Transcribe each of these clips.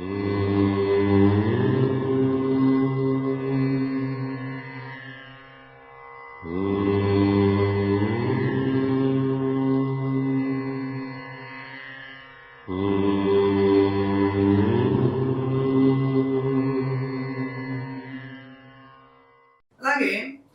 అలాగే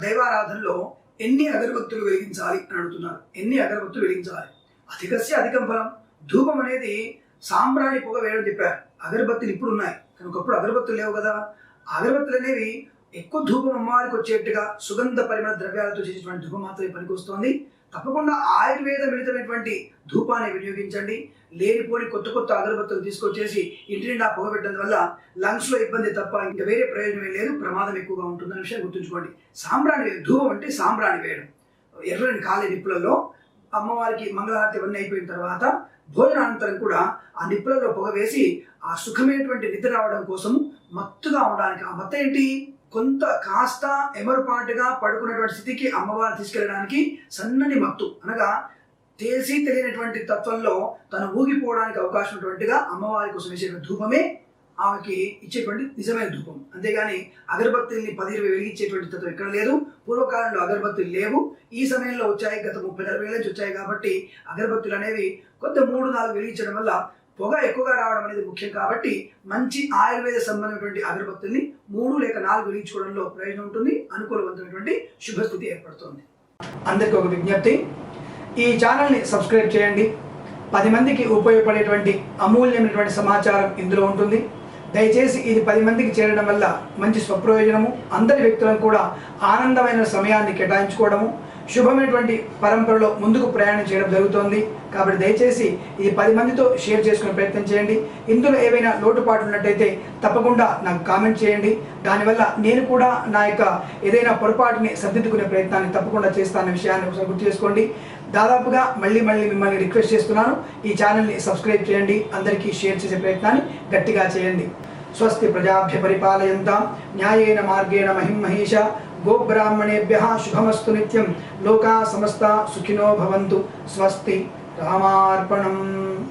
దైవారాధనలో ఎన్ని అగరబత్తులు వెలిగించాలి అని అడుగుతున్నారు. ఎన్ని అగరబత్తులు వెలిగించాలి? అధికస్య అధికం ఫలం. ధూపం అనేది సాంబ్రాణి పొగ వేయడం చెప్పారు. అగరబత్తులు ఇప్పుడు ఉన్నాయి. కానీ ఒకప్పుడు అగరబత్తులు లేవు కదా. అగరబత్తులు అనేవి ఎక్కువ ధూపం అమ్మవారికి వచ్చేట్టుగా సుగంధ పరిమళ ద్రవ్యాలతో చేసేటువంటి ధూపం మాత్రమే పనికొస్తోంది. తప్పకుండా ఆయుర్వేద మిళితమైనటువంటి ధూపాన్ని వినియోగించండి. లేనిపోని కొత్త కొత్త అగరబత్తులు తీసుకొచ్చేసి ఇంటి నిండా పొగ పెట్టడం వల్ల లంగ్స్లో ఇబ్బంది తప్ప ఇంకా వేరే ప్రయోజనం లేదు. ప్రమాదం ఎక్కువగా ఉంటుందన్న విషయం గుర్తుంచుకోండి. సాంబ్రాణి ధూపం అంటే సాంబ్రాణి వేయడం. ఎర్రని కాలే నిప్పులలో అమ్మవారికి మంగళహారతి ఇవన్నీ అయిపోయిన తర్వాత భోజనానంతరం కూడా ఆ నిప్పులలో పొగ వేసి ఆ సుఖమైనటువంటి నిద్ర రావడం కోసం మత్తుగా ఉండడానికి ఆ మత్త ఏంటి? కొంత కాస్త ఎమరుపాటుగా పడుకున్నటువంటి స్థితికి అమ్మవారిని తీసుకెళ్ళడానికి సన్నని మత్తు. అనగా తెలిసి తెలియనటువంటి తత్వంలో తను ఊగిపోవడానికి అవకాశం ఉన్నటువంటిగా అమ్మవారి కోసం వేసిన ధూపమే ఆమెకి ఇచ్చేటువంటి నిజమైన ధూపం. అంతేగాని అగరబత్తుల్ని పది ఇరవై వెలిగించేటువంటి తత్వం ఎక్కడ లేదు. పూర్వకాలంలో అగరబత్తులు లేవు. ఈ సమయంలో వచ్చాయి గత ముప్పై నలభై ఏళ్ళ నుంచి వచ్చాయి కాబట్టి అగరబత్తులు అనేవి కొంత మూడు నాలుగు వెలిగించడం వల్ల పొగ ఎక్కువగా రావడం అనేది ముఖ్యం కాబట్టి మంచి ఆయుర్వేద సంబంధమైనటువంటి అగరబత్తుల్ని మూడు లేక నాలుగు వెలిగించుకోవడంలో ప్రయోజనం ఉంటుంది. అనుకూలవంతమైనటువంటి శుభస్థితి ఏర్పడుతుంది. అందరికీ ఒక విజ్ఞప్తి. ఈ ఛానల్ని సబ్స్క్రైబ్ చేయండి. పది మందికి ఉపయోగపడేటువంటి అమూల్యమైనటువంటి సమాచారం ఇందులో ఉంటుంది. దయచేసి ఇది పది మందికి చేరడం వల్ల మంచి స్వప్రయోజనము అందరి వ్యక్తులను కూడా ఆనందమైన సమయాన్ని కేటాయించుకోవడము శుభమైనటువంటి పరంపరలో ముందుకు ప్రయాణం చేయడం జరుగుతోంది. కాబట్టి దయచేసి ఇది పది మందితో షేర్ చేసుకునే ప్రయత్నం చేయండి. ఇందులో ఏవైనా లోటుపాట్లు ఉన్నట్టయితే తప్పకుండా నాకు కామెంట్ చేయండి. దానివల్ల నేను కూడా నా యొక్క ఏదైనా పొరపాటుని సర్దిద్దుకునే ప్రయత్నాన్ని తప్పకుండా చేస్తానన్న విషయాన్ని ఒకసారి గుర్తు చేసుకోండి. దాదాపుగా మళ్ళీ మళ్ళీ మిమ్మల్ని రిక్వెస్ట్ చేస్తున్నాను. ఈ ఛానల్ని సబ్స్క్రైబ్ చేయండి. అందరికీ షేర్ చేసే ప్రయత్నాన్ని గట్టిగా చేయండి. స్వస్తి ప్రజాభ్య పరిపాలయంతా. న్యాయేన మార్గేణ మహిమహేష గోబ్రాహ్మణేభ్య శుభమస్తు నిత్యం. లోకా సమస్త సుఖినో భవంతు. స్వస్తి రామార్పణం.